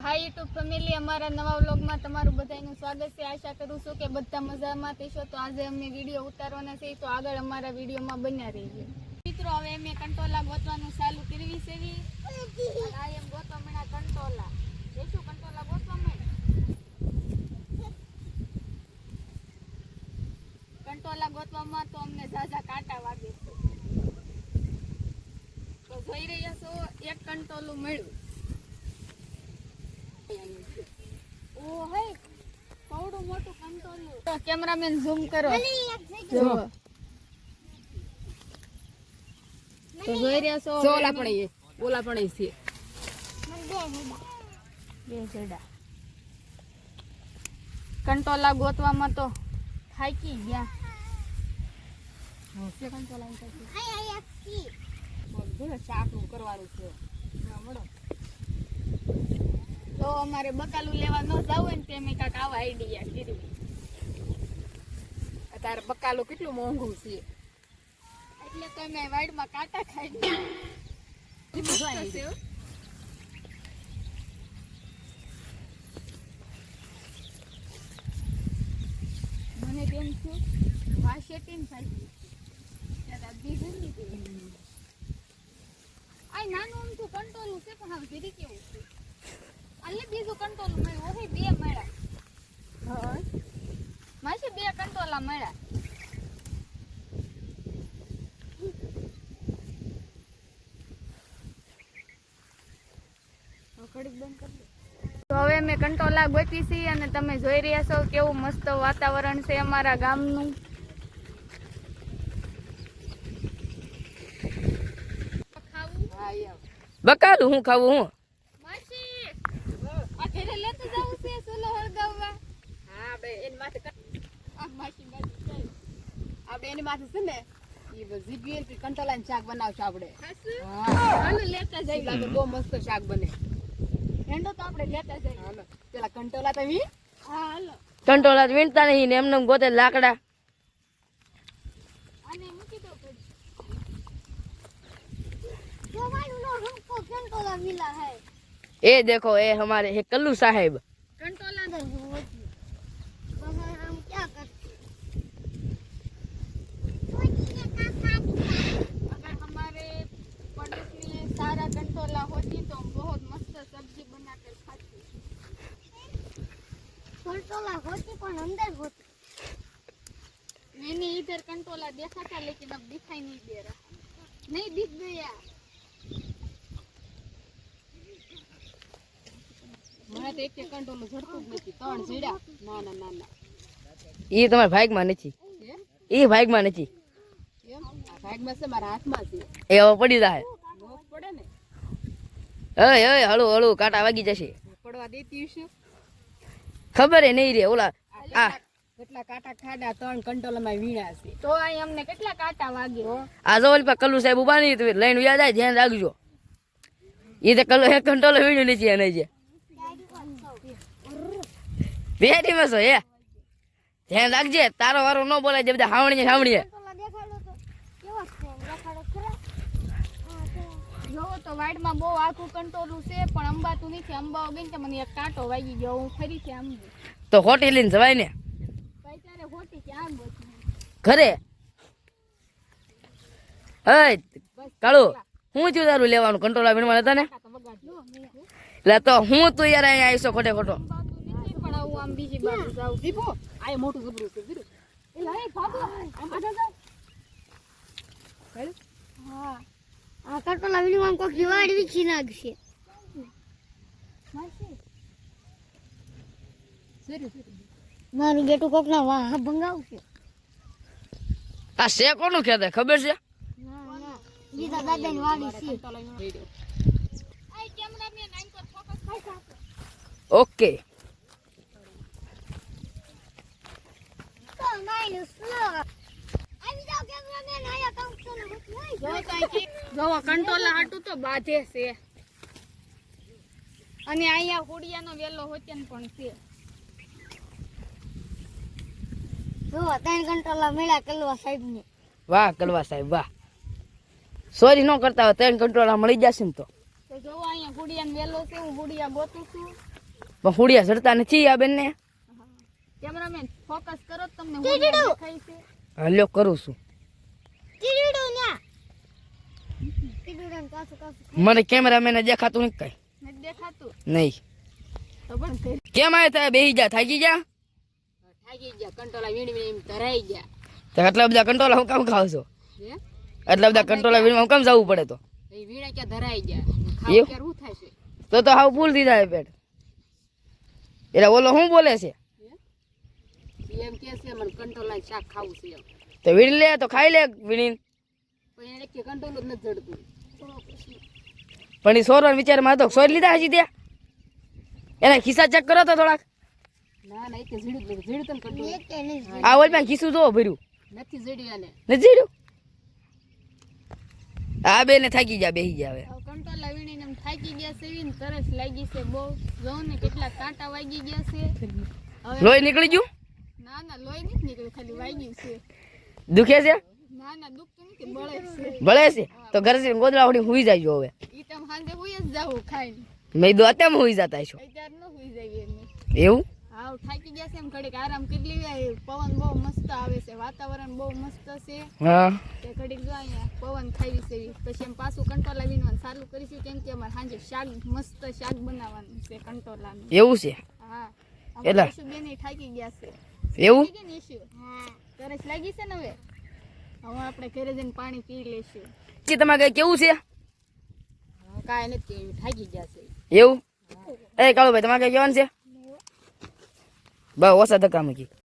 હાય YouTube family અમારા નવા વ્લોગમાં તમારું બધાનું સ્વાગત છે. આશા કરું છું કે બધા મજામાં થશો તો આજે અમે વીડિયો ઉતારવાના છે તો આગળ અમારા વિડીયોમાં બન્યા રહીએ. મિત્રો, હવે અમે કંટોલા ગોતવાનું ચાલુ કરવી છે. આ કંટોલા. જઈશું કંટોલા ગોતવા મળે કંટોલા ગોતવામાં તો અમને ઝાઝા કાંટા વાગે છે. તો જોઈ રહ્યા છો, એક કંટોલું મળ્યું ઓ હે કવડું મોટું કંટોલું તો કેમેરામેન ઝૂમ કરો. જો. તો જોઈ રહ્યા છો ઓલા પણ એ ઓલા પણ એ છે. બે જડા. કંટોલા ગોતવામાં તો થાકી ગયા. કંટોલા કરવાનું છે. તો અમારે બકાલું લેવા ન જવું હોય ને તે મેં આવા આઈડિયા કરી અત્યારે બકાલું કેટલું મોંઘું છે. એટલે તો મેં વાડમાં કાંટા ખાઈ. મને તેમ છું વાસેટી ને ભાઈ ત્યારે બીજું લીધું આ નાનું અમથું કંટોલું છે પણ હવે ધીરે કેવું છે? એટલે બીજો કંટોલ મળ્યો. ઓહે, બે મળ્યા. હા માસી બે કંટોલા મળ્યા. હવે મેં કંટોલા ગોતી છીએ અને તમે જોઈ રહ્યા છો કેવું મસ્ત વાતાવરણ છે અમારા ગામનું. બકાલું હું ખાવું, હું માસી આ ઘરે લેતું જવું છે સુલો હળગાવવા તો એની માથે આપણે એની માથે છે ને જીપીએલથી શાક બનાવશું આપણે. હાલો લેતા જઈ લાગે બહુ મસ્ત શાક બને. એનો તો આપણે લેતા જઈએ. હાલો. પેલા કંટોલા તો વી હાલો. કંટોલા વીણતા નહીં ને એમને ગોતે લાકડા. એ દેખો એ હમારે હે કલ્લુ સાહેબ. કંટોલા कंटोला होती पर अंदर होती मैंने इधर कंटोला देखा था लेकिन अब दिखाई नहीं दे रहा नहीं दिख गया મને તો એક કે કંટોલું જડતું જ નથી ત્રણ જીડા ના ના ના ના એ તમારા ભાગમાં નથી એમ એ ભાગમાં નથી એમ આ ભાગમાં છે મારા હાથમાં છે એ હવે પડી જાય નોખ પડે ને અય અય હળુ હળુ કાંટા વાગી જશે પડવા દેતી હશે ખબર એ નહીં રે ઓલા આ કેટલા કાંટા ખાડા ત્રણ કંટોલામાં વીણા છે. તો અહીં અમને કેટલા કાંટા વાગ્યો આ જો ઓલી પાસે કલ્લુ સાહેબ ઊભા નહીં તું લઈને વ્યા જાય ધ્યાન રાખજો. એ તો કલ્લુ એક કંટોલો વીણ્યું નથી એને જે. બે દિવસ હે? ધ્યાન રાખજે તારો વારો ન બોલાય જે બધા હાવણીએ હાવણીએ. જોવો તો વાડમાં બહુ આખું કંટોલું છે પણ અંબાતું નથી. અંબા ગઈ ને તો મને એક કાંટો વાગી ગયો હું ફરીથી આમ તો હોટી લઈને જવાય ને? હોટી ક્યાં ગોતી ઘરે? હે કાળુ હું થયું તારું લેવાનું? કંટ્રોલ વીણવા હતા ને? એટલે તો હું તું યાર અહીંયા આવીશો ખોટે ખોટો. પણ હું આમ બીજી બાજુ જાઉં. દીપો આ મોટું જબરું છે આમ જાવ હા. આ કટોલા વીણવા કોક દિવાળી વીછી નાખશે મારું બેટું કોક ના વાહ ભંગાવશે. આ છે કોનું ખેતર ખબર છે? ના ના. ગીતા દાદાની વાડી છે. છે ઓકે. તો નાઈનું સ્લો આવી જાવ કેમેરામેન આયા કામ તો ને જો કાંઈ જોવો કંટોલા હાટું તો બાધે છે. અને અહીંયા હોડિયાનો વેલો હોત્યન પણ છે. જો ત્રણ કંટોલા મળ્યા કલવા સાહેબ વાહ કલવા સાહેબ વાહ. સોરી ન કરતા હોય ત્રણ કંટ્રોલ મળી જશે ને તો. તો જોવો અહીંયા ગુડિયાનો વેલો છે હું ગુડિયા ગોતું છું. પણ હુડિયા ચડતા નથી આ બેનને? કેમેરામેન ફોકસ કરો તો તમને હું દેખાય છે. હાલ્યો કરું છું. મને કેમેરામેન દેખાતું નહીં કઈ. દેખાતું? નહીં. તો કેમ આયા થાય બેહી જા થાકી ગયા થાકી ગયા કંટોલા વીણ વીણ એમ ધરાઈ ગયા. તો આટલા બધા કંટોલા હું કામ ખાવ છો? હે? આટલા બધા કંટોલા વીણ હું કામ જવું પડે તો? વીણા ક્યાં ધરાઈ ગયા? ખાવ એવું? થાય છે તો તો હાવ ભૂલ દીધા પેટ. એટલે ઓલો શું બોલે છે? એમ કે છે મને કંટોલા શાક ખાવું છે તો વીણ લે તો ખાઈ લે વીણી પણ એને કે કંટોલું જ નથી જડતું. પણ એ સોરવાનો વિચારમાં હતો સોર લીધા હજી ત્યાં? એના ખિસ્સા ચેક કરો તો થોડાક? જ નથી. આ ઓલ પાસે ખિસ્સું જોવો ભર્યું. નથી નથી જીડ્યું આ બે ને થાકી ગયા બેહી ગયા હવે. કંટોલા વીણીને એમ થાકી ગયા છે ને તરસ લાગી છે બહુ. જોઉં ને કેટલા કાંટા વાગી ગયા છે. હવે લોહી નીકળી ગયું? ના ના લોહી નથી નીકળ્યું ખાલી વાગ્યું છે. દુખે છે? ના ના દુખતું નથી બળે છે. ભલે છે? તો ઘરે જઈને ગોદડા ઉડી હુઈ જાય હવે. ઈ તમે સાંજે હુઈ જ જાવું ખાઈને. મેં દો અત્યારે હુઈ જતા છો અત્યારે ન હુઈ જઈએ એવું? હાવ થાકી ગયા છે એમ ઘડીક આરામ કરી લેવાય. પવન બહુ મસ્ત આવે છે વાતાવરણ બહુ મસ્ત છે. હા. તે ઘડીક જો અહીંયા પવન ખાવી છે પછી એમ પાછું કંટોલા વીણવાનું ચાલુ કરીશું કેમ કે અમારે સાંજે શાક મસ્ત શાક બનાવવાનું છે કંટોલાનું. એવું છે? હા. એટલે? થાકી ગયા છે. એવું? તરસ લાગી છે ને હવે? હવે આપણે ઘરે જઈને પાણી પી લેશું. કે તમારે કઈ કેવું છે? કાંઈ નથી કેવું થાકી ગયા છે. એવું? એ કાળુભાઈ તમારે કઈ કહેવાનું છે? બસ ઓછા ધક્કા મૂકી.